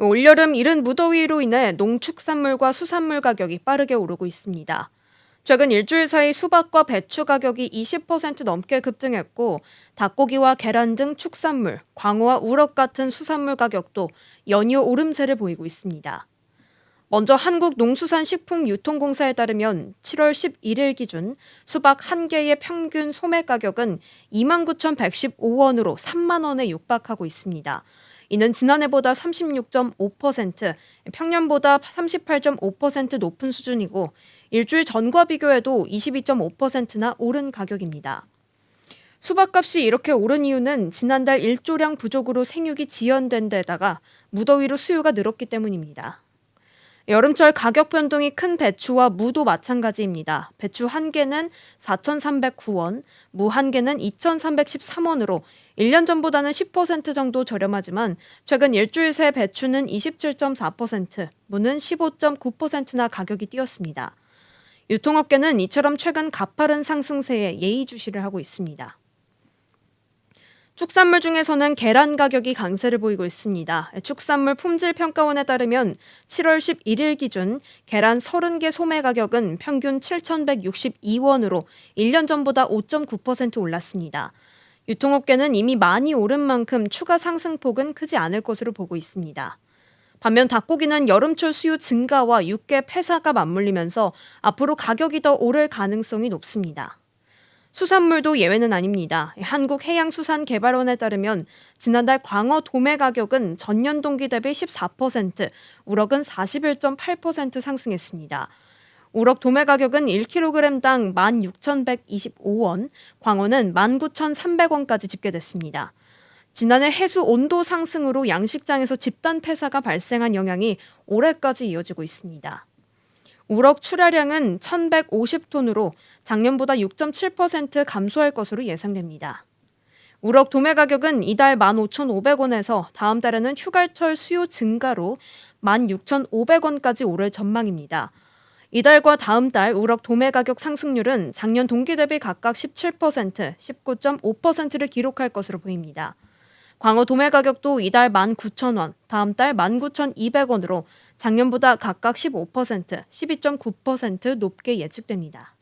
올여름 이른 무더위로 인해 농축산물과 수산물 가격이 빠르게 오르고 있습니다. 최근 일주일 사이 수박과 배추 가격이 20% 넘게 급등했고 닭고기와 계란 등 축산물, 광어와 우럭 같은 수산물 가격도 연이어 오름세를 보이고 있습니다. 먼저 한국농수산식품유통공사에 따르면 7월 11일 기준 수박 1개의 평균 소매 가격은 29,115원으로 3만 원에 육박하고 있습니다. 이는 지난해보다 36.5%, 평년보다 38.5% 높은 수준이고 일주일 전과 비교해도 22.5%나 오른 가격입니다. 수박값이 이렇게 오른 이유는 지난달 일조량 부족으로 생육이 지연된 데다가 무더위로 수요가 늘었기 때문입니다. 여름철 가격 변동이 큰 배추와 무도 마찬가지입니다. 배추 한 개는 4,309원, 무 한 개는 2,313원으로 1년 전보다는 10% 정도 저렴하지만 최근 일주일 새 배추는 27.4%, 무는 15.9%나 가격이 뛰었습니다. 유통업계는 이처럼 최근 가파른 상승세에 예의주시를 하고 있습니다. 축산물 중에서는 계란 가격이 강세를 보이고 있습니다. 축산물 품질 평가원에 따르면 7월 11일 기준 계란 30개 소매 가격은 평균 7,162원으로 1년 전보다 5.9% 올랐습니다. 유통업계는 이미 많이 오른 만큼 추가 상승폭은 크지 않을 것으로 보고 있습니다. 반면 닭고기는 여름철 수요 증가와 육개 폐사가 맞물리면서 앞으로 가격이 더 오를 가능성이 높습니다. 수산물도 예외는 아닙니다. 한국해양수산개발원에 따르면 지난달 광어 도매 가격은 전년 동기 대비 14%, 우럭은 41.8% 상승했습니다. 우럭 도매 가격은 1kg당 16,125원, 광어는 19,300원까지 집계됐습니다. 지난해 해수 온도 상승으로 양식장에서 집단 폐사가 발생한 영향이 올해까지 이어지고 있습니다. 우럭 출하량은 1,150톤으로 작년보다 6.7% 감소할 것으로 예상됩니다. 우럭 도매 가격은 이달 15,500원에서 다음 달에는 휴가철 수요 증가로 16,500원까지 오를 전망입니다. 이달과 다음 달 우럭 도매 가격 상승률은 작년 동기 대비 각각 17%, 19.5%를 기록할 것으로 보입니다. 광어 도매 가격도 이달 19,000원, 다음 달 19,200원으로 작년보다 각각 15%, 12.9% 높게 예측됩니다.